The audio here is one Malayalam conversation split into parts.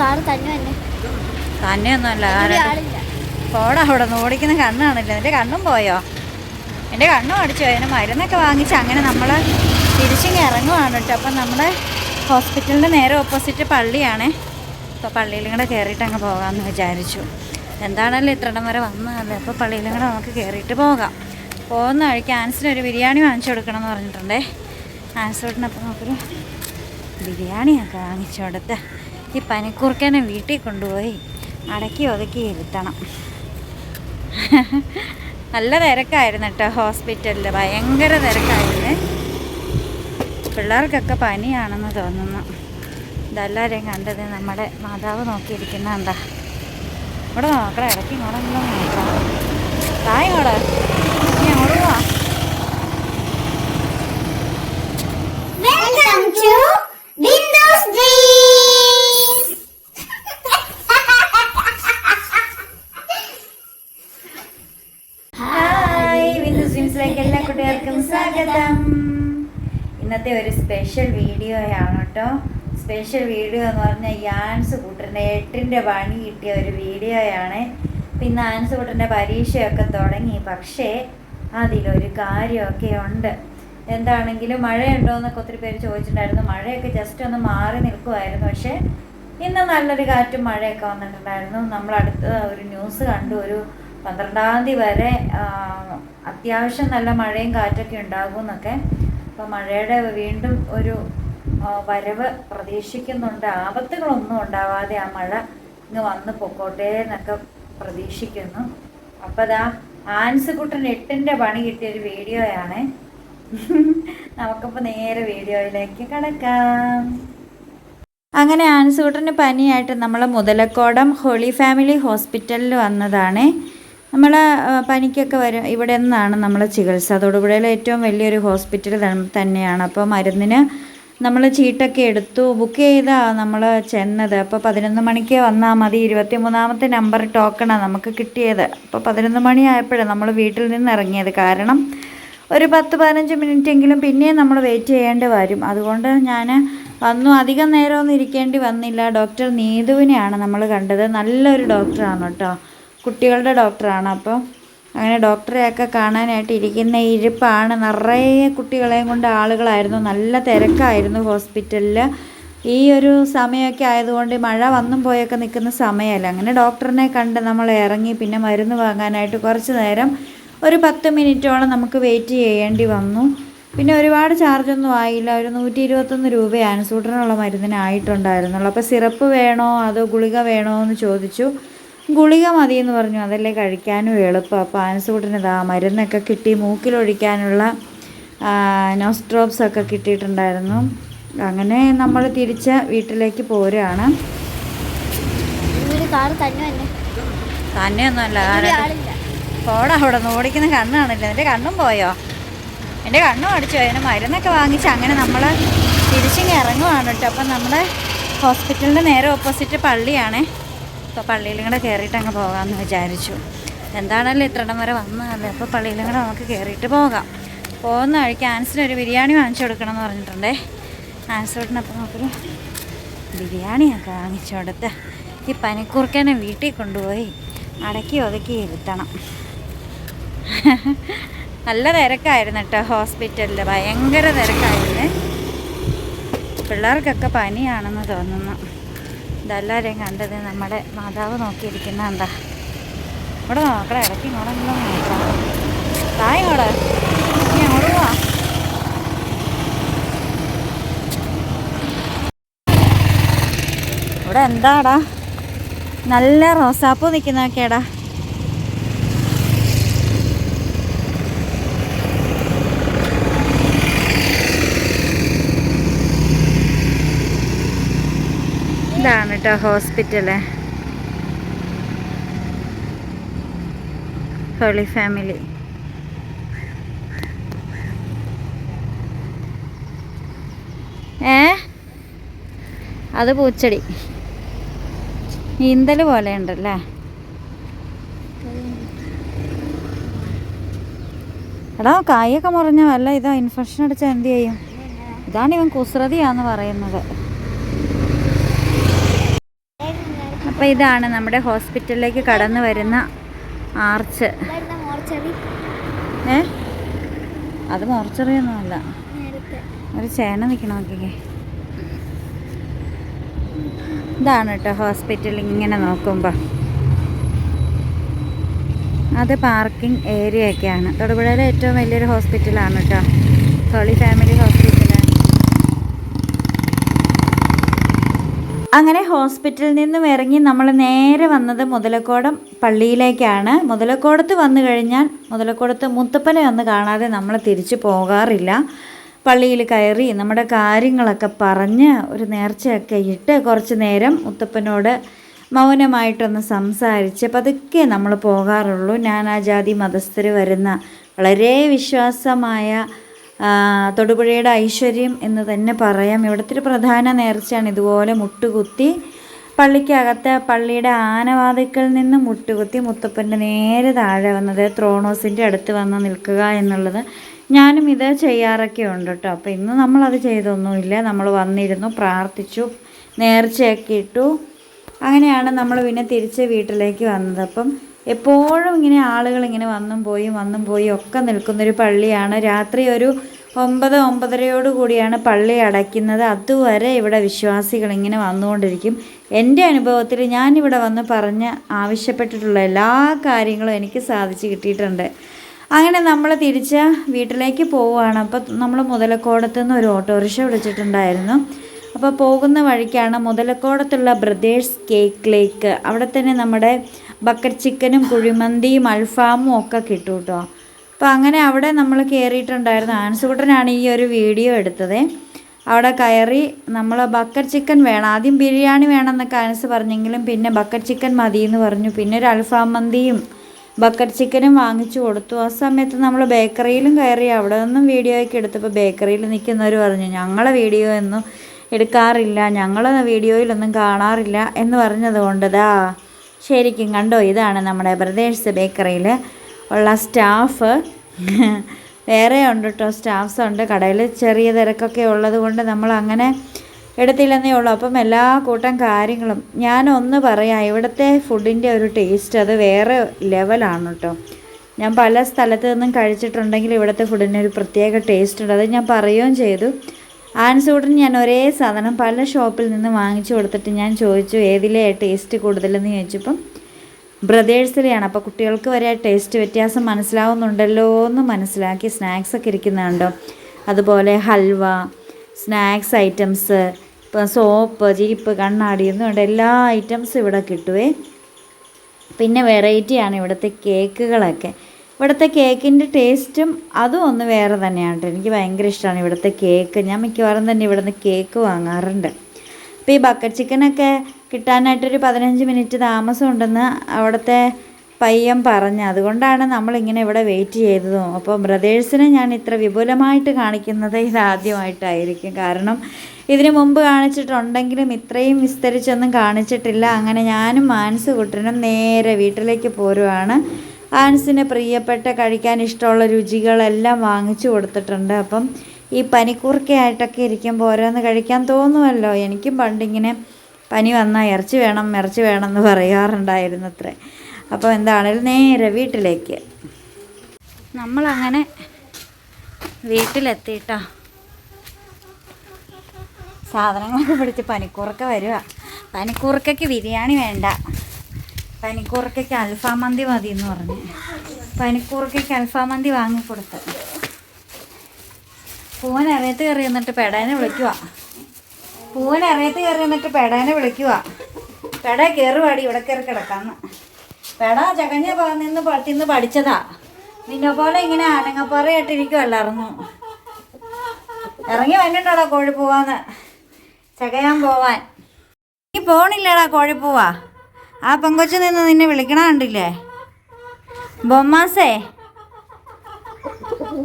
കാറ് തന്നെ തന്നെ തന്നെയൊന്നുമല്ല കാരണം പോടാ അവിടെ നിന്ന് ഓടിക്കുന്ന കണ്ണാണല്ലോ എന്റെ കണ്ണും പോയോ? എന്റെ കണ്ണും അടിച്ചു? അതിന് മരുന്നൊക്കെ വാങ്ങിച്ച് അങ്ങനെ നമ്മൾ തിരിച്ചിങ്ങ് ഇറങ്ങുവാണ് കേട്ടോ. അപ്പം നമ്മുടെ ഹോസ്പിറ്റലിന്റെ നേരെ ഓപ്പോസിറ്റ് പള്ളിയാണേ. അപ്പോൾ പള്ളിയിലും കൂടെ കയറിയിട്ട് അങ്ങ് പോകാമെന്ന് വിചാരിച്ചു. എന്താണല്ലോ ഇത്രയിടം വരെ വന്നതല്ലേ? അപ്പോൾ പള്ളിയിലും കൂടെ നമുക്ക് കയറിയിട്ട് പോകാം. പോകുന്ന വഴിക്ക് ആൻസിന് ഒരു ബിരിയാണി വാങ്ങിച്ചു കൊടുക്കണം എന്ന് പറഞ്ഞിട്ടുണ്ടേ. ആൻസോട്ടിനപ്പം നമുക്കൊരു ബിരിയാണിയൊക്കെ വാങ്ങിച്ചു കൊടുത്ത് ഈ പനിക്കൂർക്കനെ വീട്ടിൽ കൊണ്ടുപോയി അടക്കി ഒതുക്കി ഇരുത്തണം. നല്ല തിരക്കായിരുന്നു കേട്ടോ ഹോസ്പിറ്റലിൽ ഭയങ്കര തിരക്കായിരുന്നു. പിള്ളേർക്കൊക്കെ പനിയാണെന്ന് തോന്നുന്നു. ഇതെല്ലാവരെയും കണ്ടത് നമ്മുടെ മാതാവ് നോക്കിയിരിക്കുന്ന എന്താ? ഇവിടെ നോക്കണം ഇടയ്ക്ക് ഇങ്ങോട്ടെങ്കിലും നോക്കണം തായ് ഇങ്ങോട്ട് നീ അങ്ങോട്ട് പോവാ welcome to Vindu's dreams hi Vindu സ്വിംസിലേക്ക് എല്ലാ കുട്ടികൾക്കും സ്വാഗതം ഇന്നത്തെ ഒരു സ്പെഷ്യൽ വീഡിയോയാണ് കേട്ടോ സ്പെഷ്യൽ വീഡിയോ എന്ന് പറഞ്ഞാൽ ഈ ആൻസ് കൂട്ടറിന്റെ എട്ടിന്റെ പണി കിട്ടിയ ഒരു വീഡിയോയാണ്. പിന്നെ ആൻസ് കൂട്ടറിന്റെ പരീക്ഷയൊക്കെ തുടങ്ങി. പക്ഷേ അതിലൊരു കാര്യമൊക്കെ ഉണ്ട്. എന്താണെങ്കിലും മഴയുണ്ടോ എന്നൊക്കെ ഒത്തിരി പേര് ചോദിച്ചിട്ടുണ്ടായിരുന്നു. മഴയൊക്കെ ജസ്റ്റ് ഒന്ന് മാറി നിൽക്കുമായിരുന്നു പക്ഷേ ഇന്ന് നല്ലൊരു കാറ്റും മഴയൊക്കെ വന്നിട്ടുണ്ടായിരുന്നു. നമ്മൾ അടുത്ത ഒരു ന്യൂസ് കണ്ടു. ഒരു പന്ത്രണ്ടാം തീയതി വരെ അത്യാവശ്യം നല്ല മഴയും കാറ്റൊക്കെ ഉണ്ടാകും എന്നൊക്കെ. അപ്പോൾ മഴയുടെ വീണ്ടും ഒരു വരവ് പ്രതീക്ഷിക്കുന്നുണ്ട്. ആപത്തുകളൊന്നും ഉണ്ടാവാതെ ആ മഴ ഇങ്ങ് വന്ന് പൊക്കോട്ടെ എന്നൊക്കെ പ്രതീക്ഷിക്കുന്നു. അപ്പോൾ അതാ ആൻസുകുട്ടൻ എട്ടിന്റെ പണി കിട്ടിയൊരു വീഡിയോയാണ്. നമുക്കപ്പോൾ നേരെ വീഡിയോയിലേക്ക് കിടക്കാം. അങ്ങനെ ആൻസുകുട്ടന് പനിയായിട്ട് നമ്മൾ മുതലക്കോടം ഹോളി ഫാമിലി ഹോസ്പിറ്റലിൽ വന്നതാണ്. നമ്മൾ പനിക്കൊക്കെ വരും ഇവിടെ നിന്നാണ് നമ്മൾ ചികിത്സ. തൊടുപുഴയിലെ ഏറ്റവും വലിയൊരു ഹോസ്പിറ്റൽ തന്നെയാണ്. അപ്പോൾ മരുന്നിന് നമ്മൾ ചീട്ടൊക്കെ എടുത്തു ബുക്ക് ചെയ്താ നമ്മൾ ചെന്നത്. അപ്പോൾ പതിനൊന്ന് മണിക്ക് വന്നാൽ മതി. ഇരുപത്തി മൂന്നാമത്തെ നമ്പർ ടോക്കണാണ് നമുക്ക് കിട്ടിയത്. അപ്പോൾ പതിനൊന്ന് മണി ആയപ്പോഴാണ് നമ്മൾ വീട്ടിൽ നിന്ന് ഇറങ്ങിയത്. കാരണം ഒരു പത്ത് പതിനഞ്ച് മിനിറ്റ് എങ്കിലും പിന്നെയും നമ്മൾ വെയിറ്റ് ചെയ്യേണ്ടി വരും. അതുകൊണ്ട് ഞാൻ വന്നു. അധികം നേരമൊന്നും ഇരിക്കേണ്ടി വന്നില്ല. ഡോക്ടർ നീതുവിനെയാണ് നമ്മൾ കണ്ടത്. നല്ലൊരു ഡോക്ടറാണ് കേട്ടോ കുട്ടികളുടെ ഡോക്ടറാണ് അപ്പോൾ അങ്ങനെ ഡോക്ടറെയൊക്കെ കാണാനായിട്ട് ഇരിക്കുന്ന ഇരിപ്പാണ്. നിറയെ കുട്ടികളെയും കൊണ്ട് ആളുകളായിരുന്നു. നല്ല തിരക്കായിരുന്നു ഹോസ്പിറ്റലിൽ ഈ ഒരു സമയമൊക്കെ ആയതുകൊണ്ട് മഴ വന്നും പോയൊക്കെ നിൽക്കുന്ന സമയമല്ല. അങ്ങനെ ഡോക്ടറിനെ കണ്ട് നമ്മൾ ഇറങ്ങി പിന്നെ മരുന്ന് വാങ്ങാനായിട്ട് കുറച്ച് നേരം ഒരു പത്ത് മിനിറ്റോളം നമുക്ക് വെയിറ്റ് ചെയ്യേണ്ടി വന്നു. പിന്നെ ഒരുപാട് ചാർജൊന്നും ആയില്ല. ഒരു നൂറ്റി ഇരുപത്തൊന്ന് രൂപയാണ് സൂട്ടറിനുള്ള മരുന്നിനായിട്ടുണ്ടായിരുന്നുള്ളൂ അപ്പോൾ സിറപ്പ് വേണോ? അതോ ഗുളിക വേണോ എന്ന് ചോദിച്ചു. ഗുളിക മതി എന്ന് പറഞ്ഞു. അതല്ലേ കഴിക്കാനും എളുപ്പം. അപ്പോൾ ആൻസൂട്ടിന് ഇതാ മരുന്നൊക്കെ കിട്ടി. മൂക്കിലൊഴിക്കാനുള്ള നോസ്ട്രോപ്സ് ഒക്കെ കിട്ടിയിട്ടുണ്ടായിരുന്നു. അങ്ങനെ നമ്മൾ തിരിച്ച് വീട്ടിലേക്ക് പോരുകയാണ്. തന്നെയൊന്നുമല്ല. പോടാ അവിടെ നിന്ന് ഓടിക്കുന്ന കണ്ണാണില്ല എന്റെ കണ്ണും പോയോ? എന്റെ കണ്ണും അടിച്ചു? അതിന് മരുന്നൊക്കെ വാങ്ങിച്ച് അങ്ങനെ നമ്മൾ തിരിച്ചിങ്ങ് ഇറങ്ങുവാണ് കേട്ടോ. അപ്പം നമ്മുടെ ഹോസ്പിറ്റലിന്റെ നേരെ ഓപ്പോസിറ്റ് പള്ളിയാണേ. അപ്പോൾ പള്ളിയിലും കൂടെ കയറിയിട്ട് അങ്ങ് പോകാമെന്ന് വിചാരിച്ചു. എന്താണല്ലോ ഇത്രയിടം വരെ വന്നതല്ലേ? അപ്പോൾ പള്ളിയിലും കൂടെ നമുക്ക് കയറിയിട്ട് പോകാം. പോകുന്ന വഴിക്ക് ഒരു ബിരിയാണി വാങ്ങിച്ചു കൊടുക്കണം എന്ന് പറഞ്ഞിട്ടുണ്ടേ ആൻസോട്ടിനപ്പം നമുക്കൊരു ബിരിയാണിയൊക്കെ വാങ്ങിച്ചു കൊടുത്ത് ഈ പനിക്കൂർക്കനെ വീട്ടിൽ കൊണ്ടുപോയി അടക്കി ഒതുക്കി ഇരുത്തണം. നല്ല തിരക്കായിരുന്നു കേട്ടോ ഹോസ്പിറ്റലിൽ ഭയങ്കര തിരക്കായിരുന്നു. പിള്ളേർക്കൊക്കെ പനിയാണെന്ന് തോന്നുന്നു. ഇതെല്ലാവരെയും കണ്ടത് നമ്മുടെ മാതാവ് നോക്കിയിരിക്കുന്ന എന്താ? ഇവിടെ നോക്കണം ഇടയ്ക്ക് ഇങ്ങോട്ടെങ്കിലും ഇങ്ങോട്ട്. നീ ഇവിടെ എന്താടാ? നല്ല റോസാപ്പൂ നിൽക്കുന്നതൊക്കെയാടാ. ഇതാണ് കേട്ടോ ഹോസ്പിറ്റൽ. Holy family. ഏ? അത് പൂച്ചെടി. നീന്തൽ പോലെ ഉണ്ടല്ലേ എടാ കായൊക്കെ മുറിഞ്ഞ വല്ല ഇതാ ഇൻഫെക്ഷൻ അടിച്ചാൽ എന്ത് ചെയ്യും? ഇതാണ് ഇവൻ കുസൃതിയാന്ന് പറയുന്നത്. അപ്പോൾ ഇതാണ് നമ്മുടെ ഹോസ്പിറ്റലിലേക്ക് കടന്നു വരുന്ന ആർച്ച്. ഏ? അത് മോർച്ചറിയൊന്നുമല്ല ഒരു ചേന നിൽക്കണം നോക്കിക്കേ. ഇതാണ് കേട്ടോ ഹോസ്പിറ്റൽ ഇങ്ങനെ നോക്കുമ്പോൾ അത് പാർക്കിംഗ് ഏരിയ ഒക്കെയാണ് തൊടുപുഴയിലെ ഏറ്റവും വലിയൊരു ഹോസ്പിറ്റലാണ് കേട്ടോ. ഹോളി ഫാമിലി ഹോസ്പിറ്റൽ അങ്ങനെ ഹോസ്പിറ്റലിൽ നിന്നും ഇറങ്ങി നമ്മൾ നേരെ വന്നത് മുതലക്കോടം പള്ളിയിലേക്കാണ്. മുതലക്കോടത്ത് വന്നു കഴിഞ്ഞാൽ മുതലക്കോടത്ത് മുത്തപ്പനെ ഒന്ന് കാണാതെ നമ്മൾ തിരിച്ചു പോകാറില്ല. പള്ളിയിൽ കയറി നമ്മുടെ കാര്യങ്ങളൊക്കെ പറഞ്ഞ് ഒരു നേർച്ചയൊക്കെ ഇട്ട് കുറച്ച് നേരം മുത്തപ്പനോട് മൗനമായിട്ടൊന്ന് സംസാരിച്ച് പതുക്കെ നമ്മൾ പോകാറുള്ളൂ. നാനാജാതി മതസ്ഥർ വരുന്ന വളരെ വിശ്വാസമായ തൊടുപുഴയുടെ ഐശ്വര്യം എന്ന് തന്നെ പറയാം. ഇവിടുത്തെ പ്രധാന നേർച്ചയാണ് ഇതുപോലെ മുട്ടുകുത്തി. പള്ളിക്കകത്ത് പള്ളിയുടെ ആനവാതിക്കൽ നിന്ന് മുട്ടുകുത്തി മുത്തപ്പന്റെ നേരെ താഴെ വന്നത് ത്രോണോസിന്റെ അടുത്ത് വന്ന് നിൽക്കുക എന്നുള്ളത്. ഞാനും ഇത് ചെയ്യാറൊക്കെ ഉണ്ട് കേട്ടോ. അപ്പോൾ ഇന്ന് നമ്മളത് ചെയ്തൊന്നുമില്ല. നമ്മൾ വന്നിരുന്നു പ്രാർത്ഥിച്ചു നേർച്ചയൊക്കെ ഇട്ടു. അങ്ങനെയാണ് നമ്മൾ പിന്നെ തിരിച്ച് വീട്ടിലേക്ക് വന്നത്. അപ്പം എപ്പോഴും ഇങ്ങനെ ആളുകൾ ഇങ്ങനെ വന്നും പോയി വന്നും പോയി ഒക്കെ നിൽക്കുന്നൊരു പള്ളിയാണ്. രാത്രി ഒരു ഒമ്പത് ഒമ്പതരയോട് കൂടിയാണ് പള്ളി അടയ്ക്കുന്നത്. അതുവരെ ഇവിടെ വിശ്വാസികൾ ഇങ്ങനെ വന്നുകൊണ്ടിരിക്കും. എന്റെ അനുഭവത്തിൽ ഞാനിവിടെ വന്ന് പറഞ്ഞ് ആവശ്യപ്പെട്ടിട്ടുള്ള എല്ലാ കാര്യങ്ങളും എനിക്ക് സാധിച്ചു കിട്ടിയിട്ടുണ്ട്. അങ്ങനെ നമ്മൾ തിരിച്ച് വീട്ടിലേക്ക് പോവുകയാണ്. അപ്പോൾ നമ്മൾ മുതലക്കോടത്തു നിന്ന് ഒരു ഓട്ടോറിക്ഷ വിളിച്ചിട്ടുണ്ടായിരുന്നു. അപ്പോൾ പോകുന്ന വഴിക്കാണ് മുതലക്കോടത്തുള്ള ബ്രദേഴ്സ് കേക്കിലേക്ക് അവിടെ തന്നെ നമ്മുടെ ബക്കറ്റ് ചിക്കനും കുഴിമന്തിയും അൽഫാമും ഒക്കെ കിട്ടും കേട്ടോ അപ്പോൾ അങ്ങനെ അവിടെ നമ്മൾ കയറിയിട്ടുണ്ടായിരുന്നു ആൻസുകുട്ടനാണ് ഈ ഒരു വീഡിയോ എടുത്തത്. അവിടെ കയറി നമ്മൾ ബക്കറ്റ് ചിക്കൻ വേണം. ആദ്യം ബിരിയാണി വേണമെന്നൊക്കെ ആൻസ് പറഞ്ഞെങ്കിലും പിന്നെ ബക്കറ്റ് ചിക്കൻ മതി എന്ന് പറഞ്ഞു. പിന്നെ ഒരു അൽഫാം മന്തിയും ബക്കറ്റ് ചിക്കനും വാങ്ങിച്ചു കൊടുത്തു. ആ സമയത്ത് നമ്മൾ ബേക്കറിയിലും കയറി. അവിടെ നിന്നും വീഡിയോ ഒക്കെ എടുത്തപ്പോൾ ബേക്കറിയിൽ നിൽക്കുന്നവർ പറഞ്ഞു ഞങ്ങളെ വീഡിയോ ഒന്നും എടുക്കാറില്ല. ഞങ്ങൾ വീഡിയോയിലൊന്നും കാണാറില്ല എന്ന് പറഞ്ഞത് ദാ ശരിക്കും കണ്ടോ ഇതാണ് നമ്മുടെ ബ്രദേഴ്സ് ബേക്കറിയിൽ ഉള്ള സ്റ്റാഫ്. വേറെ ഉണ്ട് കേട്ടോ സ്റ്റാഫ്സ് ഉണ്ട്. കടയിൽ ചെറിയ തിരക്കൊക്കെ ഉള്ളത് കൊണ്ട് നമ്മൾ അങ്ങനെ എടുത്തില്ലെന്നേ ഉള്ളൂ. അപ്പം എല്ലാ കൂട്ടം കാര്യങ്ങളും. ഞാനൊന്ന് പറയാം ഇവിടുത്തെ ഫുഡിന്റെ ഒരു ടേസ്റ്റ് അത് വേറെ ലെവലാണ് കേട്ടോ ഞാൻ പല സ്ഥലത്ത് നിന്നും കഴിച്ചിട്ടുണ്ടെങ്കിൽ ഇവിടുത്തെ ഫുഡിന് ഒരു പ്രത്യേക ടേസ്റ്റ് ഉണ്ട്. അത് ഞാൻ പറയുകയും ചെയ്തു. ആൻസൂട്ടിന് ഞാൻ ഒരേ സാധനം പല ഷോപ്പിൽ നിന്ന് വാങ്ങിച്ചു കൊടുത്തിട്ട് ഞാൻ ചോദിച്ചു ഏതിലേ ടേസ്റ്റ് കൂടുതലെന്ന്? ചോദിച്ചപ്പം ബ്രദേഴ്സിലെയാണ്. അപ്പോൾ കുട്ടികൾക്ക് വരെ ടേസ്റ്റ് വ്യത്യാസം മനസ്സിലാവുന്നുണ്ടല്ലോ എന്ന് മനസ്സിലാക്കി സ്നാക്സ് ഒക്കെ ഇരിക്കുന്നുണ്ടോ? അതുപോലെ ഹൽവ സ്നാക്സ് ഐറ്റംസ് ഇപ്പോൾ സോപ്പ് ജീപ്പ് കണ്ണാടി എന്നും ഉണ്ട്. എല്ലാ ഐറ്റംസും ഇവിടെ കിട്ടുവേ. പിന്നെ വെറൈറ്റിയാണ് ഇവിടുത്തെ കേക്കുകളൊക്കെ ഇവിടുത്തെ കേക്കിന്റെ ടേസ്റ്റും അതും ഒന്ന് വേറെ തന്നെയാണ് കേട്ടോ. എനിക്ക് ഭയങ്കര ഇഷ്ടമാണ് ഇവിടുത്തെ കേക്ക്. ഞാൻ മിക്കവാറും തന്നെ ഇവിടുന്ന് കേക്ക് വാങ്ങാറുണ്ട്. അപ്പോൾ ഈ ബക്കറ്റ് ചിക്കനൊക്കെ കിട്ടാനായിട്ടൊരു പതിനഞ്ച് മിനിറ്റ് താമസം ഉണ്ടെന്ന് അവിടുത്തെ പയ്യൻ പറഞ്ഞു. അതുകൊണ്ടാണ് നമ്മളിങ്ങനെ ഇവിടെ വെയിറ്റ് ചെയ്തതും. അപ്പോൾ ബ്രദേഴ്സിനെ ഞാൻ ഇത്ര വിപുലമായിട്ട് കാണിക്കുന്നത് ഇതാദ്യമായിട്ടായിരിക്കും കാരണം ഇതിനു മുമ്പ് കാണിച്ചിട്ടുണ്ടെങ്കിലും ഇത്രയും വിസ്തരിച്ചൊന്നും കാണിച്ചിട്ടില്ല. അങ്ങനെ ഞാനും മാനസ് കുട്ടനും നേരെ വീട്ടിലേക്ക് പോരുവാണ്. ആൻസിന് പ്രിയപ്പെട്ട കഴിക്കാൻ ഇഷ്ടമുള്ള രുചികളെല്ലാം വാങ്ങിച്ചു കൊടുത്തിട്ടുണ്ട്. അപ്പം ഈ പനിക്കൂർക്കയായിട്ടൊക്കെ ഇരിക്കുമ്പോൾ ഓരോന്ന് കഴിക്കാൻ തോന്നുമല്ലോ. എനിക്കും പണ്ടിങ്ങനെ പനി വന്നാൽ ഇറച്ചി വേണം ഇറച്ചി വേണം എന്ന് പറയാറുണ്ടായിരുന്നു അത്രേ അപ്പോൾ എന്താണേലും നേരെ വീട്ടിലേക്ക്. നമ്മളങ്ങനെ വീട്ടിലെത്തിയിട്ടോ സാധനങ്ങളൊക്കെ പിടിച്ച് പനിക്കൂർക്ക വരിക പനിക്കൂർക്കയ്ക്ക് ബിരിയാണി വേണ്ട. പനിക്കൂർക്കയ്ക്ക് അൽഫാം മന്തി മതി എന്ന് പറഞ്ഞു. പനിക്കൂർക്കയ്ക്ക് അൽഫാം മന്തി വാങ്ങിക്കൊടുത്ത്. പൂവൻ അറിയത്ത് കയറി എന്നിട്ട് പേടാനെ വിളിക്കുക പൂവൻ അറിയത്ത് കയറി എന്നിട്ട് പെടാനെ വിളിക്കുക പെട കയറുവാടി ഇവിടെ കയറി കിടക്കാന്ന്. പെട ചകഞ്ഞ നിന്ന് പ- പഠിച്ചതാ. നിന്നെ പോലെ ഇങ്ങനെ അനങ്ങപ്പാറയായിട്ടിരിക്കുമല്ലായിരുന്നു ഇറങ്ങി വന്നിട്ടാടാ പോവാന്ന് ചകയാൻ പോവാൻ. നീ പോണില്ലടാ കോഴിപ്പൂവാ. ആ പെങ്കൊച്ചു നിന്ന് നിന്നെ വിളിക്കണ കണ്ടില്ലേ? ബൊമ്മാസേ.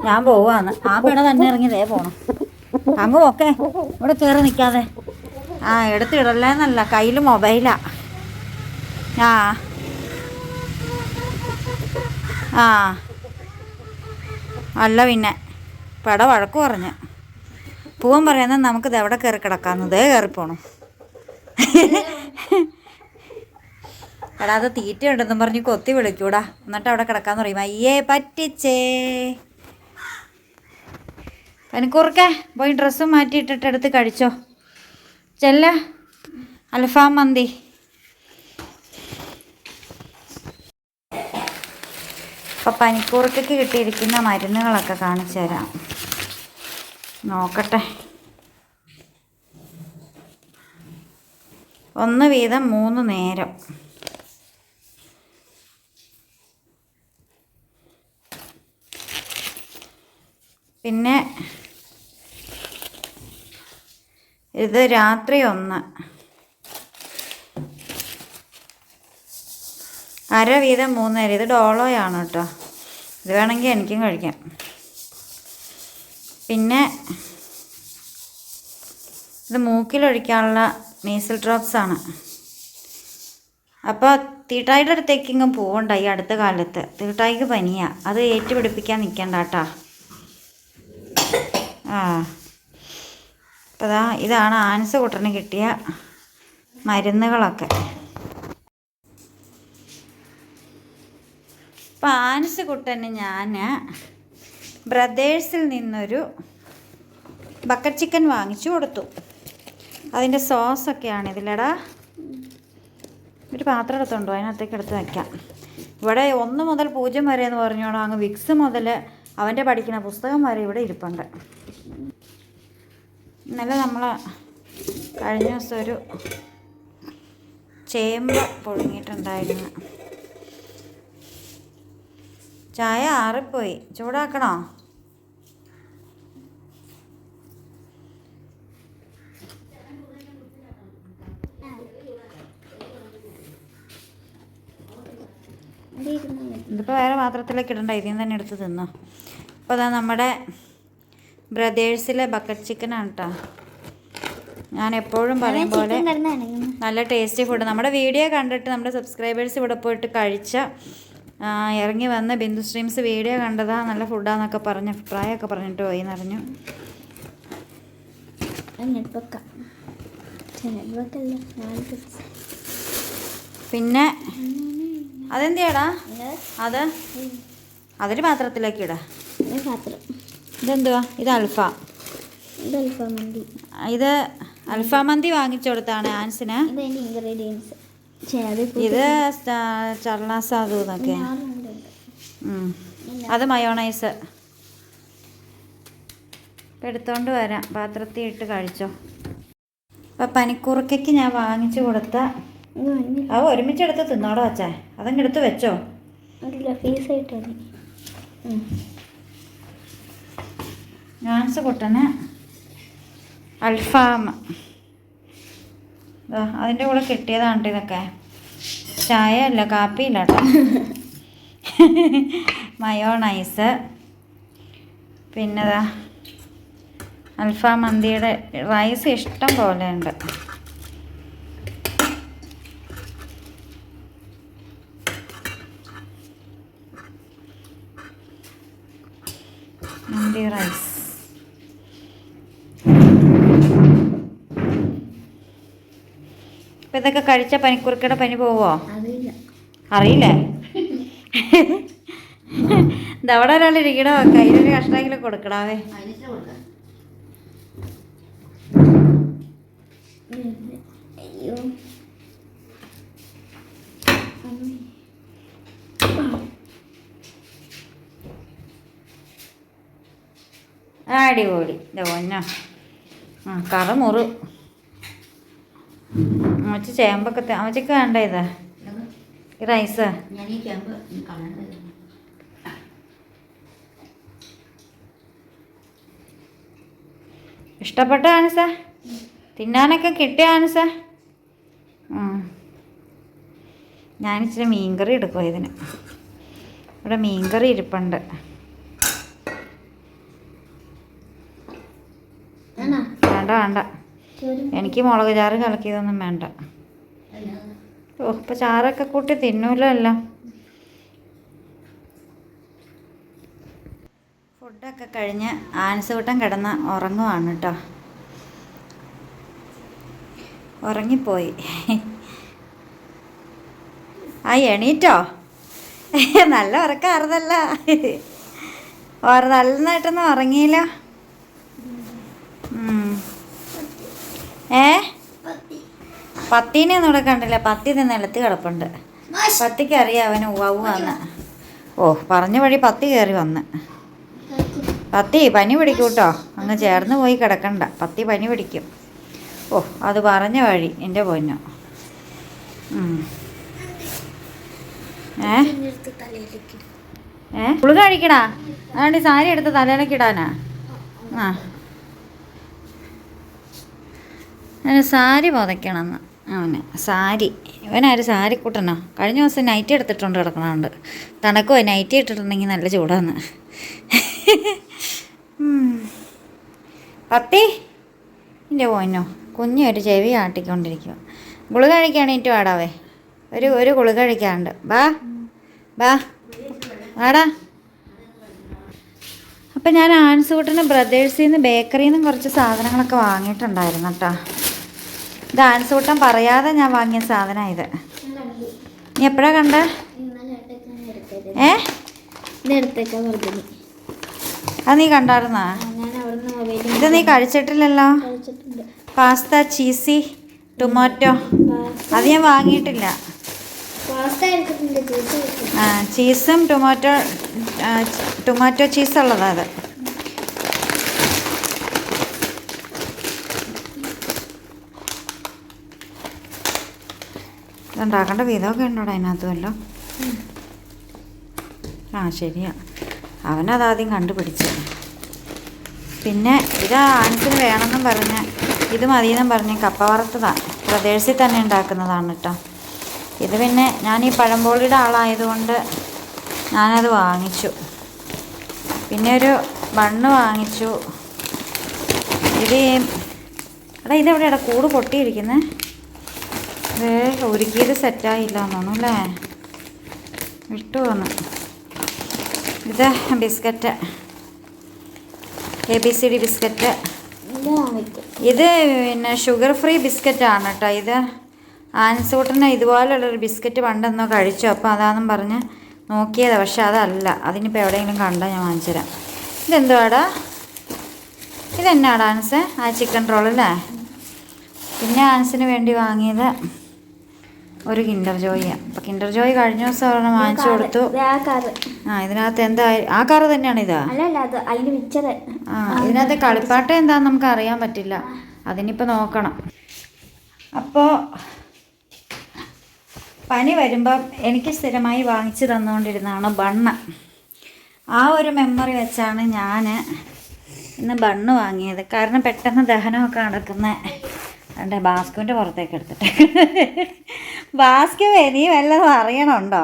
ഞാൻ പോവാന്ന്. ആ പിട തന്നെ ഇറങ്ങി ദേ പോണം. അങ്ങ് ഓക്കെ ഇവിടെ കയറി നിൽക്കാതെ ആ എടുത്തിടല്ലേന്നല്ല കയ്യിൽ മൊബൈലാ. ആ. ആ. അല്ല പിന്നെ. പട വഴക്ക് പറഞ്ഞു. പൂവൻ പറയുന്നത് നമുക്കിത് എവിടെ കയറി കിടക്കാമെന്ന് ഇതേ കയറിപ്പോണം പോണം അത് തീറ്റ ഉണ്ടെന്നും പറഞ്ഞ് കൊത്തി വിളിക്കൂടാ. എന്നിട്ട് അവിടെ കിടക്കാന്ന് പറയും അയ്യേ പറ്റിച്ചേ. പനിക്കൂർക്കെ പോയി ഡ്രസ്സും മാറ്റിയിട്ടിട്ട് എടുത്ത് കഴിച്ചോ. ചെല്ല അൽഫാം മന്തി. അപ്പം പനിക്കൂർക്കയ്ക്ക് കിട്ടിയിരിക്കുന്ന മരുന്നുകളൊക്കെ കാണിച്ചു തരാം. നോക്കട്ടെ. ഒന്ന് വീതം മൂന്ന് നേരം. പിന്നെ ഇത് രാത്രി ഒന്ന്. അര വീതം മൂന്ന് നേരം ഇത് ഡോളോയാണ് കേട്ടോ. ഇത് വേണമെങ്കിൽ എനിക്കും കഴിക്കാം. പിന്നെ ഇത് മൂക്കിലൊഴിക്കാനുള്ള മീസിൽ ഡ്രോപ്സ് ആണ്. അപ്പോൾ തീട്ടായിയുടെ അടുത്തേക്കെങ്കിലും പോകണ്ട ഈ അടുത്ത കാലത്ത്. തീട്ടായിക്ക് പനിയാണ് അത് ഏറ്റുപിടിപ്പിക്കാൻ നിൽക്കണ്ട കേട്ടോ. ആ. അപ്പോൾ ഇതാ ഇതാണ് ആൻസ് കുട്ടന് കിട്ടിയ മരുന്നുകളൊക്കെ. അപ്പോൾ ആൻസ് കുട്ടന് ഞാൻ ബ്രദേഴ്സിൽ നിന്നൊരു ബക്കറ്റ് ചിക്കൻ വാങ്ങിച്ചു കൊടുത്തു. അതിന്റെ സോസൊക്കെയാണ് ഇതിലടാ. ഒരു പാത്രം എടുത്തുണ്ടോ? അതിനകത്തേക്ക് എടുത്ത് വയ്ക്കാം ഇവിടെ ഒന്ന് മുതൽ പൂജ്യം വരെ എന്ന് പറഞ്ഞോളൂ. അങ്ങ് വിക്സ് മുതൽ അവന്റെ പഠിക്കുന്ന പുസ്തകം വരെ ഇവിടെ ഇരിപ്പുണ്ട്. ഇന്നലെ നമ്മൾ കഴിഞ്ഞ ദിവസം ഒരു ചേമ്പ് പുഴുങ്ങിയിട്ടുണ്ടായിരുന്നു. ചായ ആറിപ്പോയി. ചൂടാക്കണോ. ഇതിപ്പോൾ വേറെ പാത്രത്തിലേക്ക് ഇടണ്ട. ഇതിൽ നിന്ന് തന്നെ എടുത്ത് തിന്നു. അപ്പോൾ അതാ നമ്മുടെ ബ്രദേഴ്സിലെ ബക്കറ്റ് ചിക്കൻ ആണ് കേട്ടോ ഞാൻ എപ്പോഴും പറയും പോലെ. നല്ല ടേസ്റ്റി ഫുഡ് നമ്മുടെ വീഡിയോ കണ്ടിട്ട് നമ്മുടെ സബ്സ്ക്രൈബേഴ്സ് ഇവിടെ പോയിട്ട് കഴിച്ച ഇറങ്ങി വന്ന ബിന്ദു സ്ട്രീംസ് വീഡിയോ കണ്ടതാ നല്ല ഫുഡാന്നൊക്കെ പറഞ്ഞ് അഭിപ്രായമൊക്കെ പറഞ്ഞിട്ട് പോയി എന്നറിഞ്ഞു. പിന്നെ അതെന്തിയാടാ? അത്? അതൊരു പാത്രത്തിലേക്ക് ഇടാ പാത്രം. ഇതെന്തുവാ? ഇത് അൽഫാം. ഇത് അൽഫാം മന്തി. ഇത് അൽഫാം മന്തി വാങ്ങിച്ചു കൊടുത്താണ് ആൻസിന്. ഇത് ഇൻഗ്രീഡിയൻസ് ചർണാസാദു എന്നൊക്കെ. അത് മയോണൈസ്. എടുത്തോണ്ട് വരാം. പാത്രത്തിൽ ഇട്ട് കഴിച്ചോ. അപ്പം പനിക്കുറുക്കയ്ക്ക് ഞാൻ വാങ്ങിച്ചു കൊടുത്ത അത് ഒരുമിച്ചെടുത്ത് തിന്നോടോ വച്ചാ അതങ്ങ് എടുത്ത് വെച്ചോ. അതില്ല ഞാൻസ് കുട്ടന് അൽഫാം ദാ, അതിന്റെ കൂടെ കിട്ടിയതാണ് ഇതൊക്കെ. ചായ അല്ല കാപ്പിയില്ല മയോണൈസ് പിന്നെ ദാ അൽഫാം മന്തിയുടെ റൈസ് ഇഷ്ടം പോലെ ഉണ്ട് മന്തി റൈസ് ഇപ്പം ഇതൊക്കെ കഴിച്ച പനിക്കുറുക്കയുടെ പനി പോവോ? അറിയില്ലേ. ഇതവിടെ ഒരാൾ ഇരിക്കണോ? കയ്യിലൊരു കഷ്ണമെങ്കിലും കൊടുക്കണാവേ. അടിപൊളി. പൊന്നോ. ആ കറ മുറു. അമ്മച്ചി ചേമ്പൊക്കെ അമ്മച്ചിക്ക് വേണ്ട ഇതാ. ഈ റൈസ് ഞാൻ ഈ ക്യാമ്പ് കാണാൻ ഇഷ്ടപ്പെട്ട ആൻസ തിന്നാനൊക്കെ കിട്ടിയ ആൻസ ഞാനിച്ചിരി മീൻകറി എടുക്കും ഇതിന്. ഇവിടെ മീൻകറി ഇരിപ്പുണ്ട്. വേണ്ട വേണ്ട. എനിക്ക് മുളക് ചാറ് കലക്കിയതൊന്നും വേണ്ട. ഓ ഇപ്പം ചാറൊക്കെ കൂട്ടി തിന്നൂലോ എല്ലാം? ഫുഡൊക്കെ കഴിഞ്ഞ് ആൻസൂട്ടം കിടന്ന് ഉറങ്ങുവാണ് കേട്ടോ ഉറങ്ങിപ്പോയി. ആ എണീറ്റോ? നല്ല ഉറക്കാറുതല്ല നന്നായിട്ടൊന്നും ഉറങ്ങിയില്ല. ഏ? പത്തീനെ ഒന്നും ഇവിടെ കണ്ടില്ല? പത്തി നിലത്ത് കിടപ്പുണ്ട്. പത്തിക്ക് അറിയാം അവന് വന്ന് ഓ പറഞ്ഞ വഴി പത്തി കയറി വന്ന്. പത്തി പനി പിടിക്കും കേട്ടോ അങ്ങ് ചേർന്ന് പോയി കിടക്കണ്ട. പത്തി പനി പിടിക്കും. ഓ അത് പറഞ്ഞ വഴി എന്റെ പൊന്നു. ഏ? ഏ? പുളി കഴിക്കടാ. അതുകൊണ്ട് സാരി എടുത്ത് തലയിലേക്ക് ഇടാനാ. ആ. അവന് സാരി പുതയ്ക്കണമെന്ന്. അവന്. സാരി. ഇവനാര് സാരി കൂട്ടണോ? കഴിഞ്ഞ ദിവസം നൈറ്റി എടുത്തിട്ടുണ്ട് കിടക്കണോണ്ട്. തണക്കോ? നൈറ്റി ഇട്ടിട്ടുണ്ടെങ്കിൽ നല്ല ചൂടാന്ന്. പത്തി ഇല്ല പോയിനോ കുഞ്ഞു ഒരു ചെവി ആട്ടിക്കൊണ്ടിരിക്കുക ഗുളിക കഴിക്കാണീറ്റ് വാടാവേ ഒരു ഒരു ഗുളിക കഴിക്കാണ്ട് ബാ. ബാ. വാടാ. അപ്പം ഞാൻ ആൻസൂട്ടിന് ബ്രദേഴ്സിൽ നിന്ന് ബേക്കറിയിൽ നിന്നും കുറച്ച് സാധനങ്ങളൊക്കെ വാങ്ങിയിട്ടുണ്ടായിരുന്നു കേട്ടോ ഇത് ആൻസൂട്ടം പറയാതെ ഞാൻ വാങ്ങിയ സാധനം ഇത്. നീ എപ്പോഴാ കണ്ട? ഏ? അത് നീ കണ്ടായിരുന്നാ? ഇത് നീ കഴിച്ചിട്ടില്ലല്ലോ? Pasta cheesy tomato. അത് ഞാൻ വാങ്ങിയിട്ടില്ല. ആ ചീസും ടൊമാറ്റോ ടൊമാറ്റോ ചീസ് ഉള്ളതാ അത്. ഇതുണ്ടാക്കേണ്ട വിധമൊക്കെ ഉണ്ടോടാ അതിനകത്തുമല്ലോ ആ ശരിയാ. അവനത് ആദ്യം കണ്ടുപിടിച്ചു. പിന്നെ ഇത് ആൻസിന് വേണമെന്നും പറഞ്ഞ് ഇത് മതിയെന്നും പറഞ്ഞ് കപ്പ വറുത്തതാണ് തന്നെ ഉണ്ടാക്കുന്നതാണ് കേട്ടോ ഇത് പിന്നെ ഞാൻ ഈ പഴംപോളിയുടെ ആളായതുകൊണ്ട് ഞാനത് വാങ്ങിച്ചു. പിന്നെ ഒരു ബണ്ണ് വാങ്ങിച്ചു. ഇത് അതാ എടാ ഇതെവിടെയാടാ? കൂട് പൊട്ടിയിരിക്കുന്നത് ഇത് ഒരുക്കിയത് സെറ്റായില്ല തോന്നുന്നു അല്ലേ? വിട്ടു വന്നു ഇത് biscuit A B C D biscuit ഇത് പിന്നെ ഷുഗർ ഫ്രീ ബിസ്ക്കറ്റാണ് കേട്ടോ ഇത്. ആൻസൂട്ടിന് ഇതുപോലുള്ളൊരു ബിസ്ക്കറ്റ് പണ്ടെന്നോ കഴിച്ചു അപ്പോൾ അതാണെന്നും പറഞ്ഞ് നോക്കിയതാണ് പക്ഷെ അതല്ല. അതിനിപ്പോൾ എവിടെയെങ്കിലും കണ്ടാൽ ഞാൻ വാങ്ങിച്ചു തരാം ഇതെന്തുവാടാ? ഇതെന്നാടാ ആൻസ്? ആ ചിക്കൻ റോൾ അല്ലേ? പിന്നെ ആൻസിന് വേണ്ടി വാങ്ങിയത് ഒരു കിൻഡർ ജോയിയാണ് അപ്പം കിൻഡർ ജോയി കഴിഞ്ഞ ദിവസം ഒരെണ്ണം വാങ്ങിച്ചു കൊടുത്തു. ആ ഇതിനകത്ത് എന്താ ആ കാറ് തന്നെയാണ് ഇതാ? ആ ഇതിനകത്ത് കളിപ്പാട്ടം എന്താന്ന് നമുക്ക് അറിയാൻ പറ്റില്ല. അതിനിപ്പോൾ നോക്കണം. അപ്പോൾ പനി വരുമ്പം എനിക്ക് സ്ഥിരമായി വാങ്ങിച്ചു തന്നുകൊണ്ടിരുന്നതാണ് ബണ്ണ്. ആ ഒരു മെമ്മറി വെച്ചാണ് ഞാൻ ഇന്ന് ബണ്ണ് വാങ്ങിയത്. കാരണം പെട്ടെന്ന് ദഹനമൊക്കെ നടക്കുന്ന. എന്റെ ബാസ്കുവിന്റെ പുറത്തേക്ക് എടുത്തിട്ട് ബാസ്കു നീ വല്ലതും അറിയണമുണ്ടോ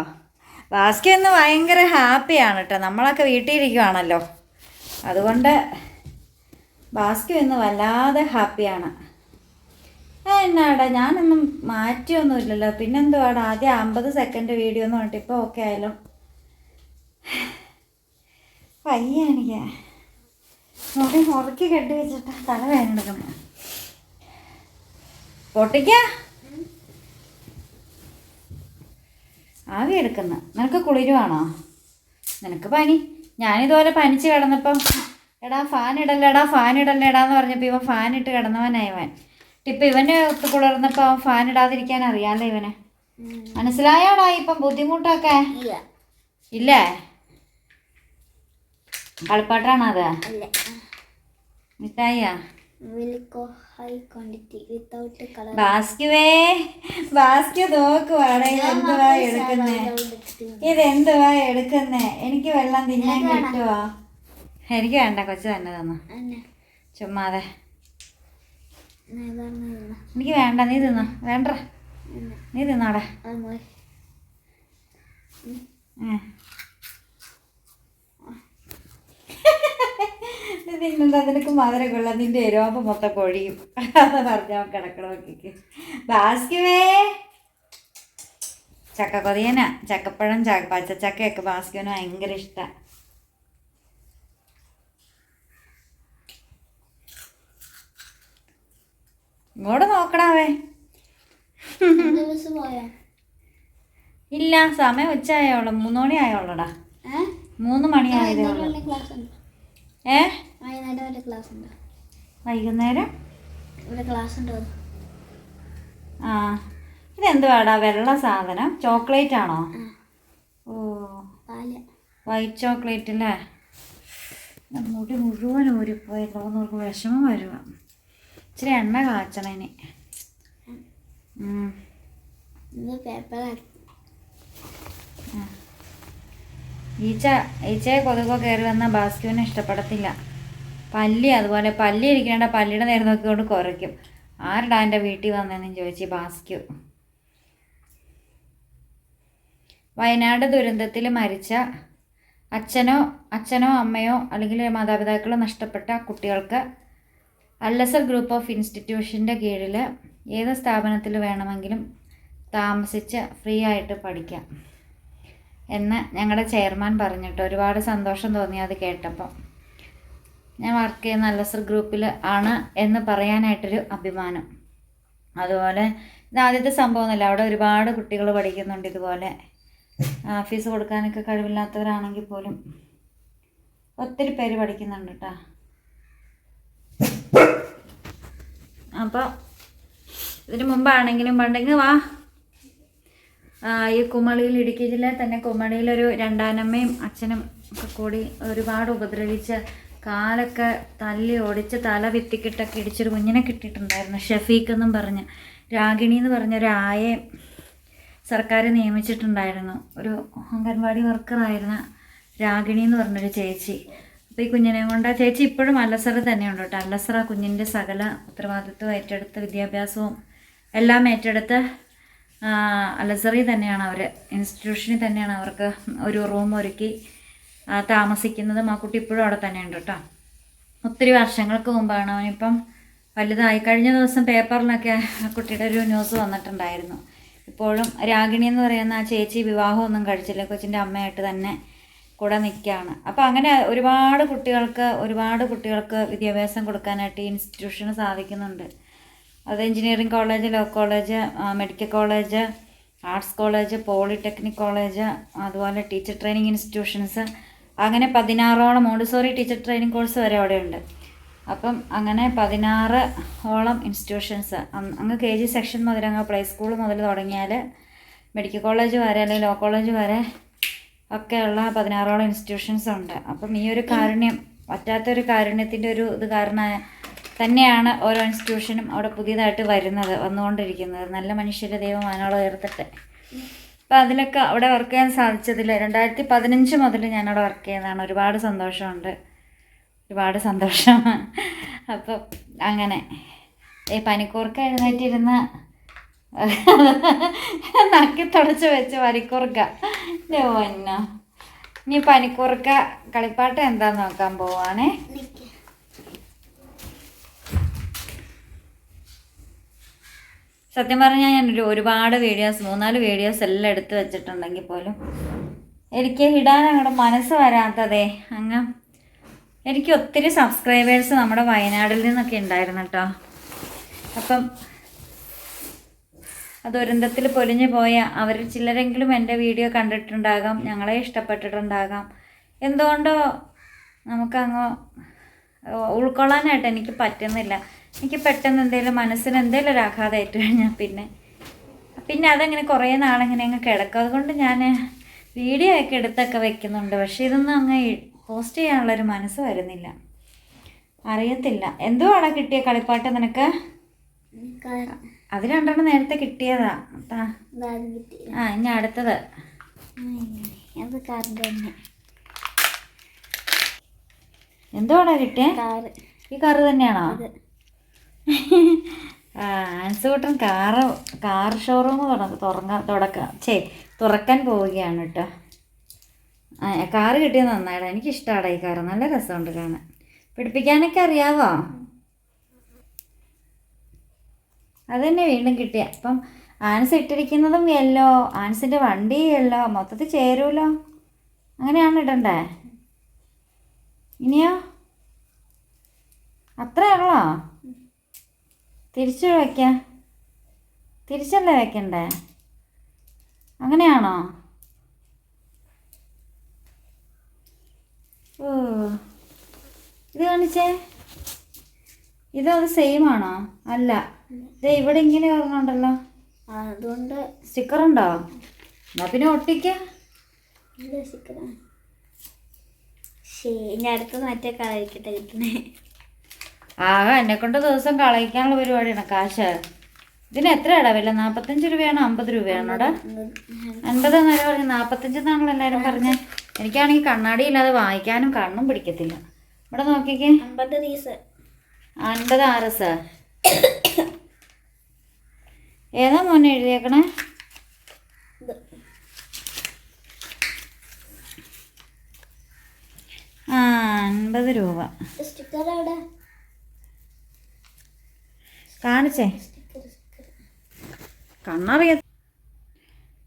ബാസ്കു ഇന്ന് ഭയങ്കര ഹാപ്പിയാണ് കേട്ടോ നമ്മളൊക്കെ വീട്ടിലിരിക്കുവാണല്ലോ. അതുകൊണ്ട് ബാസ്കു ഇന്ന് വല്ലാതെ ഹാപ്പിയാണ്. എന്നാടാ ഞാനൊന്നും മാറ്റിയൊന്നുമില്ലല്ലോ. പിന്നെന്തുവാടാ? ആദ്യം അമ്പത് സെക്കൻഡ് വീഡിയോ എന്ന് പറഞ്ഞിട്ട് ഇപ്പോൾ ഓക്കെ ആയാലോ. വയ്യ എനിക്ക്. മുറി മുറുക്കി കെട്ടി വെച്ചിട്ട് തല വേദന എടുക്കുന്നു. പൊട്ടിക്ക. ആവി എടുക്കുന്ന. നിനക്ക് കുളിരുവാണോ? നിനക്ക് പനി. ഞാനിതുപോലെ പനിച്ച് കിടന്നപ്പം എടാ ഫാൻ ഇടല്ലേടാ ഫാൻ ഇടല്ലേടാന്ന് പറഞ്ഞപ്പോൾ ഇവൻ ഫാൻ ഇട്ട് കിടന്നവനായവൻ ഇപ്പം ഇവനെ ഒത്ത് കുളിർന്നപ്പോൾ അവൻ ഫാൻ ഇടാതിരിക്കാൻ അറിയാമല്ലോ ഇവനെ? മനസ്സിലായോടാ ഇപ്പം ബുദ്ധിമുട്ടൊക്കെ? ഇല്ല. കളിപ്പാട്ടാണോ അത്? അല്ല ബാസ്കുവേ ബാസ്കു ഇതെന്തുവാ എടുക്കുന്നേ? ഇതെന്തുവാ എടുക്കുന്നേ? എനിക്ക് വെള്ളം തിന്നാൻ കിട്ടുവോ? എനിക്ക് വേണ്ട കൊച്ചു തന്നെ തന്നു. ചുമ്മാതെ. എനിക്ക് വേണ്ട നീ തിന്ന. വേണ്ട. നീ തിന്നാടെ. ഉം. തിന്നണ്ട നിനക്ക് മധുരം കൊള്ളാം നിന്റെ എരോമ്പ് മൊത്തം കൊഴിയും അത് പറഞ്ഞാൽ കിടക്കണമൊക്കെ ബാസ്കുവേ ചക്ക കൊതിയന ചക്കപ്പഴം ച പച്ചച്ചക്കയൊക്കെ ബാസ്കുവിന് ഭയങ്കര ഇഷ്ടമാണ് ഇങ്ങോട്ട് പോയാ ഇല്ല സമയം ഉച്ചയായോളൂ. മൂന്ന് മണി ആയോളടാ. ഏ? മൂന്ന് മണി ആയതേ ഉള്ളൂ. വൈകുന്നേരം ഏ? വൈകുന്നേരം വരെ ക്ലാസ് ഉണ്ടോ. വൈകുന്നേരം? ഇവിടെ ക്ലാസ് ഉണ്ടോ ആ ഇതെന്തുവാടാ? വെള്ള സാധനം? ചോക്ലേറ്റ് ആണോ? ഓ. വൈറ്റ് ചോക്ലേറ്റ് അല്ലേ മുടി മുഴുവൻ ഊരിപ്പോയല്ലോ നമുക്ക് വിഷമം വരുക ഇച്ചിരി എണ്ണ കാച്ചണേന് ഈച്ച ഈച്ചയെ കൊതുകോ കയറി വന്ന ബാസ്ക്യൂവിനെ ഇഷ്ടപ്പെടത്തില്ല. പല്ലി അതുപോലെ പല്ലി ഇരിക്കേണ്ട പല്ലിയുടെ നേരം നോക്കിക്കൊണ്ട് കുറയ്ക്കും. ആരുടെ എന്റെ വീട്ടിൽ വന്നതെന്ന് ചോദിച്ചു ബാസ്ക്യു വയനാട് ദുരന്തത്തിൽ മരിച്ച അച്ഛനോ അച്ഛനോ അമ്മയോ അല്ലെങ്കിൽ മാതാപിതാക്കളോ നഷ്ടപ്പെട്ട കുട്ടികൾക്ക് അല്ലസർ ഗ്രൂപ്പ് ഓഫ് ഇൻസ്റ്റിറ്റ്യൂഷന്റെ കീഴിൽ ഏത് സ്ഥാപനത്തിൽ വേണമെങ്കിലും താമസിച്ച് ഫ്രീ ആയിട്ട് പഠിക്കാം. എന്ന് ഞങ്ങളുടെ ചെയർമാൻ പറഞ്ഞിട്ട് ഒരുപാട് സന്തോഷം തോന്നി അത് കേട്ടപ്പോൾ ഞാൻ വർക്ക് ചെയ്യുന്ന അല്ലസർ ഗ്രൂപ്പിൽ ആണ് എന്ന് പറയാനായിട്ടൊരു അഭിമാനം. അതുപോലെ ഇത് ആദ്യത്തെ സംഭവമൊന്നുമില്ല അവിടെ ഒരുപാട് കുട്ടികൾ പഠിക്കുന്നുണ്ട് ഇതുപോലെ. ഫീസ് കൊടുക്കാനൊക്കെ കഴിവില്ലാത്തവരാണെങ്കിൽ പോലും ഒത്തിരി പേര് പഠിക്കുന്നുണ്ട് കേട്ടോ അപ്പോൾ ഇതിന് മുമ്പാണെങ്കിലും പണ്ടെങ്കിൽ വാ. ഈ കുമളിയിൽ ഇടുക്കി ജില്ലയിൽ തന്നെ കുമളിയിലൊരു രണ്ടാനമ്മയും അച്ഛനും ഒക്കെ കൂടി ഒരുപാട് ഉപദ്രവിച്ച് കാലൊക്കെ തല്ലി ഓടിച്ച് തല വിത്തിക്കിട്ടൊക്കെ ഇടിച്ചൊരു കുഞ്ഞിനെ കിട്ടിയിട്ടുണ്ടായിരുന്നു. ഷഫീഖ് എന്നും പറഞ്ഞ്. രാഗിണി എന്ന് പറഞ്ഞ ഒരു ആയെ സർക്കാർ നിയമിച്ചിട്ടുണ്ടായിരുന്നു. ഒരു അംഗൻവാടി വർക്കറായിരുന്ന രാഗിണി എന്ന് പറഞ്ഞൊരു ചേച്ചി. അപ്പോൾ ഈ കുഞ്ഞിനെ കൊണ്ട് ആ ചേച്ചി ഇപ്പോഴും അല്ലസറ തന്നെയുണ്ട് കേട്ടോ. അല്ലസറ കുഞ്ഞിന്റെ സകല ഉത്തരവാദിത്വം ഏറ്റെടുത്ത് വിദ്യാഭ്യാസവും എല്ലാം ഏറ്റെടുത്ത് അലസറി തന്നെയാണ് അവർ ഇൻസ്റ്റിറ്റ്യൂഷനിൽ തന്നെയാണ് അവർക്ക് ഒരു റൂം ഒരുക്കി താമസിക്കുന്നതും ആ കുട്ടി ഇപ്പോഴും അവിടെ തന്നെയുണ്ട് കേട്ടോ. ഒത്തിരി വർഷങ്ങൾക്ക് മുമ്പാണ് അവനിപ്പം വലുതായി. കഴിഞ്ഞ ദിവസം പേപ്പറിലൊക്കെ ആ കുട്ടിയുടെ ഒരു ന്യൂസ് വന്നിട്ടുണ്ടായിരുന്നു. ഇപ്പോഴും രാഗിണി എന്ന് പറയുന്ന ആ ചേച്ചി വിവാഹമൊന്നും കഴിച്ചില്ല. കൊച്ചിന്റെ അമ്മയായിട്ട് തന്നെ കൂടെ നിൽക്കുകയാണ്. അപ്പോൾ അങ്ങനെ ഒരുപാട് കുട്ടികൾക്ക് ഒരുപാട് കുട്ടികൾക്ക് വിദ്യാഭ്യാസം കൊടുക്കാനായിട്ട് ഈ ഇൻസ്റ്റിറ്റ്യൂഷന് സാധിക്കുന്നുണ്ട്. അത് engineering college law college medical college arts college polytechnic college അതുപോലെ ടീച്ചർ ട്രെയിനിങ് ഇൻസ്റ്റിറ്റ്യൂഷൻസ് അങ്ങനെ പതിനാറോളം മോണ്ടിസോറി ടീച്ചർ ട്രെയിനിങ് കോഴ്സ് വരെ അവിടെയുണ്ട്. അപ്പം അങ്ങനെ പതിനാറ് ഓളം ഇൻസ്റ്റിറ്റ്യൂഷൻസ് അങ്ങ് കെ ജി സെക്ഷൻ മുതൽ അങ്ങ് പ്ലേ സ്കൂൾ മുതൽ തുടങ്ങിയാൽ മെഡിക്കൽ കോളേജ് വരെ അല്ലെങ്കിൽ ലോ കോളേജ് വരെ ഒക്കെയുള്ള പതിനാറോളം ഇൻസ്റ്റിറ്റ്യൂഷൻസ് ഉണ്ട്. അപ്പം ഈ ഒരു കാരുണ്യം പറ്റാത്തൊരു കാരുണ്യത്തിന്റെ ഒരു ഇത് കാരണം തന്നെയാണ് ഓരോ ഇൻസ്റ്റിറ്റ്യൂഷനും അവിടെ പുതിയതായിട്ട് വരുന്നത് വന്നുകൊണ്ടിരിക്കുന്നത്. നല്ല മനുഷ്യരെ ദൈവം അതിനോട് ഉയർത്തട്ടെ അപ്പം അതിലൊക്കെ അവിടെ വർക്ക് ചെയ്യാൻ സാധിച്ചതില്ല രണ്ടായിരത്തി പതിനഞ്ച് മുതൽ ഞാനവിടെ വർക്ക് ചെയ്യുന്നതാണ് ഒരുപാട് സന്തോഷമുണ്ട്. ഒരുപാട് സന്തോഷം. അപ്പം അങ്ങനെ. ഈ പനിക്കൂർക്ക എഴുന്നേറ്റിരുന്ന് നക്കി തുടച്ച് വെച്ച് പനിക്കൂർക്ക. പൊന്നോ. ഇനി പനിക്കൂർക്ക കളിപ്പാട്ടം എന്താന്ന് നോക്കാൻ പോവാണേ. സത്യം പറഞ്ഞാൽ ഒരു ഒരുപാട് വീഡിയോസ് മൂന്നാൽ വീഡിയോസ് എല്ലാം എടുത്ത് വെച്ചിട്ടുണ്ടെങ്കിൽ പോലും എനിക്ക് ഇടാൻ അങ്ങോട്ട് മനസ്സ് വരാത്തതേ. അങ്ങ് എനിക്ക് ഒത്തിരി സബ്സ്ക്രൈബേഴ്സ് നമ്മുടെ വയനാടിൽ നിന്നൊക്കെ ഉണ്ടായിരുന്നു കേട്ടോ അപ്പം ആ ദുരന്തത്തിൽ പൊലിഞ്ഞു പോയ അവരിൽ ചിലരെങ്കിലും എന്റെ വീഡിയോ കണ്ടിട്ടുണ്ടാകാം ഞങ്ങളെ ഇഷ്ടപ്പെട്ടിട്ടുണ്ടാകാം. എന്തുകൊണ്ടോ നമുക്കങ്ങ് ഉൾക്കൊള്ളാനായിട്ട് എനിക്ക് പറ്റുന്നില്ല. എനിക്ക് പെട്ടെന്ന് എന്തെങ്കിലും മനസ്സിന് എന്തെങ്കിലും ഒരു ആഘാതം ഏറ്റു കഴിഞ്ഞാൽ പിന്നെ. പിന്നെ അതങ്ങനെ കുറേ നാളങ്ങനെ അങ്ങ് കിടക്കും. അതുകൊണ്ട് ഞാൻ വീഡിയോ ഒക്കെ എടുത്തൊക്കെ വെക്കുന്നുണ്ട്. പക്ഷേ ഇതൊന്നും അങ്ങ് പോസ്റ്റ് ചെയ്യാനുള്ളൊരു മനസ്സ് വരുന്നില്ല. അറിയത്തില്ല. എന്തുവാടാ കിട്ടിയ കളിപ്പാട്ട് നിനക്ക്? അത് രണ്ടെണ്ണം നേരത്തെ കിട്ടിയതാ. ട്ടാ. ആ ഇനി അടുത്തത്. എന്തുവാടാ കിട്ടിയ? ഈ കാറ് തന്നെയാണോ? ആൻസുകൂട്ടൻ കാറ് കാർ ഷോറൂം തുറന്ന് തുറങ്ങാൻ തുടക്കാം ചേ തുറക്കാൻ പോവുകയാണ് കേട്ടോ കാറ് കിട്ടിയത് നന്നായിടാ. എനിക്കിഷ്ടമാണ് ഈ കാറ്. നല്ല രസമുണ്ട് കാണാൻ. പിടിപ്പിക്കാനൊക്കെ അറിയാവോ? അതന്നെ തന്നെ വീണ്ടും കിട്ടിയ. അപ്പം ആൻസ് ഇട്ടിരിക്കുന്നതും യെല്ലോ ആൻസിന്റെ വണ്ടി യെല്ലോ മൊത്തത്തിൽ ചേരുമല്ലോ അങ്ങനെയാണ് ഇടണ്ടേ? ഇനിയോ? അത്രയേ ഉള്ളോ? തിരിച്ചു വയ്ക്ക തിരിച്ചല്ലേ വയ്ക്കണ്ടേ അങ്ങനെയാണോ? ഓ. ഇത് കാണിച്ചേ? ഇതത് സെയിം ആണോ അല്ല. ഇത് ഇവിടെ ഇങ്ങനെ ആ, അതുകൊണ്ട് സ്റ്റിക്കർ ഉണ്ടോ എന്നാ പിന്നെ ഒട്ടിക്ക. ഞാൻ അടുത്തത് മറ്റേ കളർ ആകെ എന്നെ കൊണ്ട് ദിവസം കളയിക്കാനുള്ള പരിപാടിയാണ്. കാശ്. ഇതിന് എത്ര വില നാൽപ്പത്തഞ്ച് രൂപയാണോ അമ്പത് രൂപയാണോടാ അൻപത് എന്നല്ല പറഞ്ഞു? നാൽപ്പത്തഞ്ച് എന്നാണല്ലോ എല്ലാവരും പറഞ്ഞത് എനിക്കാണെങ്കിൽ കണ്ണാടി ഇല്ലാതെ വായിക്കാനും കണ്ണും പിടിക്കത്തില്ല. ഇവിടെ നോക്കിക്കേ. അമ്പത് അൻപത് ആറ് എസ് ഏതാ മോനെ എഴുതിയേക്കണേ? ആ അൻപത് രൂപ. സ്റ്റിക്കർ അവിടെ കാണിച്ചേ. കണ്ണറിയ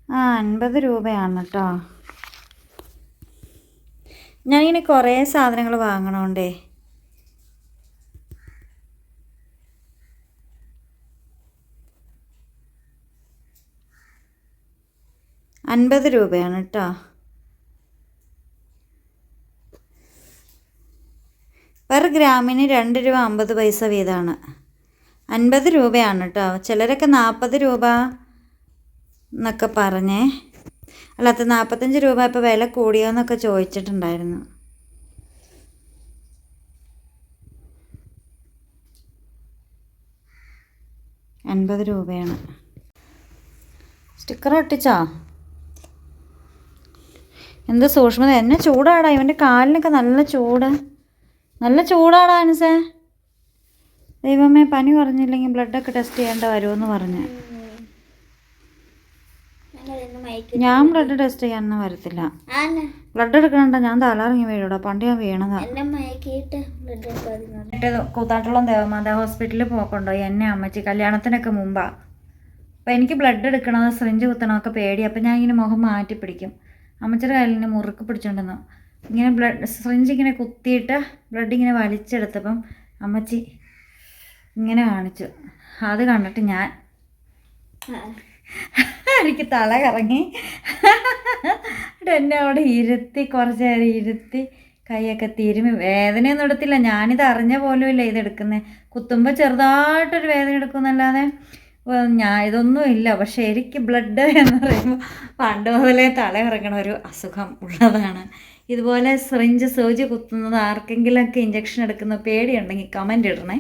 ആ അൻപത് രൂപയാണ് കേട്ടോ ഞാനിങ്ങനെ കുറേ സാധനങ്ങൾ വാങ്ങണോണ്ടേ. അൻപത് രൂപയാണ് കേട്ടോ പെർ ഗ്രാമിന് രണ്ട് രൂപ അമ്പത് പൈസ വീതമാണ്. അൻപത് രൂപയാണ് കേട്ടോ ചിലരൊക്കെ നാൽപ്പത് രൂപ എന്നൊക്കെ പറഞ്ഞേ. അല്ലാത്ത നാൽപ്പത്തഞ്ച് രൂപ ഇപ്പോൾ വില കൂടിയോ എന്നൊക്കെ ചോദിച്ചിട്ടുണ്ടായിരുന്നു. അൻപത് രൂപയാണ്. സ്റ്റിക്കർ ഒട്ടിച്ചോ? എന്ത് സൂക്ഷ്മത? എന്നെ ചൂടാടാ. ഇവന്റെ കാലിനൊക്കെ നല്ല ചൂട്. നല്ല ചൂടാടാ അനുസേ ദൈവമേ പനി കുറഞ്ഞില്ലെങ്കിൽ ബ്ലഡൊക്കെ ടെസ്റ്റ് ചെയ്യേണ്ട വരുമെന്ന് പറഞ്ഞ്. ഞാൻ ബ്ലഡ് ടെസ്റ്റ് ചെയ്യാനൊന്നും വരത്തില്ല. ബ്ലഡ് എടുക്കണ്ട ഞാൻ തലറിങ്ങി വീഴൂടാ പണ്ട് ഞാൻ വീണതാ. കൂത്താട്ടുള്ള എന്നിട്ട് കൂത്താട്ടുളം ദേവമാതാ ഹോസ്പിറ്റലിൽ പോക്കൊണ്ടോയി എന്നെ അമ്മച്ചി കല്യാണത്തിനൊക്കെ മുമ്പാ. അപ്പം എനിക്ക് ബ്ലഡ് എടുക്കണത് സിറിഞ്ച് കുത്തണമൊക്കെ പേടി അപ്പം ഞാൻ ഇങ്ങനെ മുഖം മാറ്റി പിടിക്കും. അമ്മച്ചിയുടെ കയ്യിൽ നിന്ന് മുറുക്ക് പിടിച്ചോണ്ടെന്നു ഇങ്ങനെ ബ്ലഡ് സിറിഞ്ച് ഇങ്ങനെ കുത്തിയിട്ട് ബ്ലഡ് ഇങ്ങനെ വലിച്ചെടുത്തപ്പം അമ്മച്ചി ഇങ്ങനെ കാണിച്ചു. അത് കണ്ടിട്ട് ഞാൻ എനിക്ക് തല കറങ്ങി. എന്നെ അവിടെ ഇരുത്തി കുറച്ച് നേരം ഇരുത്തി കൈയൊക്കെ തിരുമി. വേദനയൊന്നും എടുത്തില്ല. ഞാനിത് അറിഞ്ഞ പോലും ഇല്ല ഇതെടുക്കുന്നത് കുത്തുമ്പോൾ ചെറുതായിട്ടൊരു വേദന എടുക്കുന്നല്ലാതെ ഞാൻ ഇതൊന്നും ഇല്ല. പക്ഷെ എനിക്ക് ബ്ലഡ് എന്ന് പറയുമ്പോൾ പണ്ട് മുതലേ തല ഇറങ്ങണ ഒരു അസുഖം ഉള്ളതാണ്. ഇതുപോലെ സിറിഞ്ച് സൂചി കുത്തുന്നത് ആർക്കെങ്കിലുമൊക്കെ ഇഞ്ചക്ഷൻ എടുക്കുന്ന പേടിയുണ്ടെങ്കിൽ കമന്റ് ഇടണേ.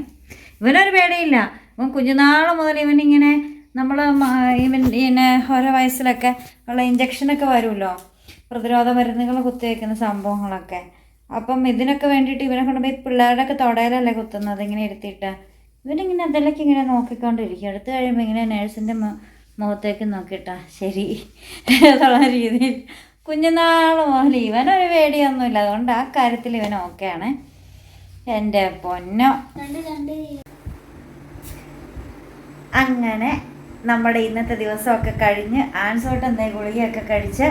ഇവനൊരു പേടിയില്ല. ഇവൻ കുഞ്ഞുനാൾ മുതൽ ഇവനിങ്ങനെ നമ്മൾ ഇവൻ ഇങ്ങനെ ഓരോ വയസ്സിലൊക്കെ ഉള്ള ഇഞ്ചക്ഷനൊക്കെ വരുമല്ലോ. പ്രതിരോധ മരുന്നുകൾ കുത്തിവെക്കുന്ന സംഭവങ്ങളൊക്കെ. അപ്പം ഇതിനൊക്കെ വേണ്ടിയിട്ട് ഇവനെ കൊണ്ടുപോയി പിള്ളേരുടെയൊക്കെ തൊടയിലല്ലേ കുത്തുന്നത് ഇങ്ങനെ ഇരുത്തിയിട്ട്. ഇവനിങ്ങനെ അതിലേക്ക് ഇങ്ങനെ നോക്കിക്കൊണ്ടിരിക്കും. അടുത്ത് കഴിയുമ്പോൾ ഇങ്ങനെ നേഴ്സിന്റെ മുഖത്തേക്ക് നോക്കിയിട്ടാ ശരി എന്നുള്ള രീതിയിൽ കുഞ്ഞുനാൾ മുതൽ ഇവനൊരു പേടിയൊന്നുമില്ല. അതുകൊണ്ട് ആ കാര്യത്തിൽ ഇവൻ ഓക്കെയാണ്. എന്റെ പൊന്നോ. അങ്ങനെ നമ്മുടെ ഇന്നത്തെ ദിവസമൊക്കെ കഴിഞ്ഞ് ആൻസോട്ട് എന്തേ ഗുളികയൊക്കെ കഴിച്ച്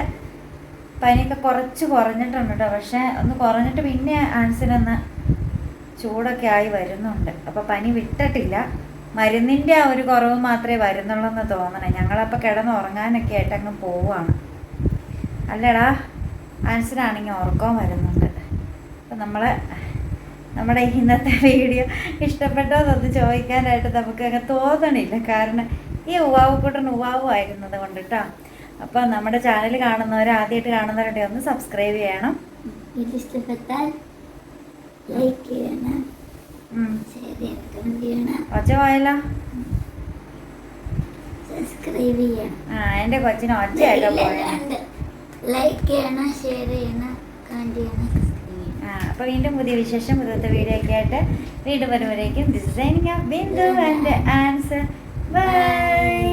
പനിയൊക്കെ കുറച്ച് കുറഞ്ഞിട്ടുണ്ട് കേട്ടോ. പക്ഷേ ഒന്ന് കുറഞ്ഞിട്ട് പിന്നെ ആൻസിനൊന്ന് ചൂടൊക്കെ ആയി വരുന്നുണ്ട്. അപ്പോൾ പനി വിട്ടിട്ടില്ല. മരുന്നിന്റെ ആ ഒരു കുറവ് മാത്രമേ വരുന്നുള്ളൂ എന്ന് തോന്നണേ. ഞങ്ങളപ്പോൾ കിടന്ന് ഉറങ്ങാനൊക്കെ ആയിട്ട് അങ്ങ് പോവുകയാണ് അല്ലടാ ആൻസിനാണെങ്കിൽ ഉറക്കവും വരുന്നുണ്ട്. അപ്പം നമ്മൾ നമ്മുടെ ഇന്നത്തെ വീഡിയോ ഇഷ്ടപ്പെട്ടോ എന്നൊന്ന് ചോദിക്കാനായിട്ട് നമുക്ക് അങ്ങ് തോന്നണില്ല. കാരണം ഈ ഉവാവുക്കൂട്ടൻ ഉവാവു ആയിരുന്നത് കൊണ്ട് കേട്ടോ അപ്പോൾ നമ്മുടെ ചാനൽ കാണുന്നവർ ആദ്യമായിട്ട് കാണുന്നവരുടെ ഒന്ന് സബ്സ്ക്രൈബ് ചെയ്യണം. ഇത് ഇഷ്ടപ്പെട്ടാൽ ലൈക്ക് ചെയ്യണം. ഒച്ച പോയല്ലോ. സബ്സ്ക്രൈബ് ചെയ്യണം. ആ എന്റെ കൊച്ചിന് ഒച്ചയൊക്കെ ലൈക്ക് ചെയ്യണം ഷെയർ ചെയ്യണം കമന്റ് ചെയ്യണം. അപ്പോൾ വീണ്ടും പുതിയ വിശേഷം പുതിയത്തെ വീഡിയോ ഒക്കെ ആയിട്ട് വീണ്ടും വരുമ്പോഴേക്കും designing signing Bindu and answer by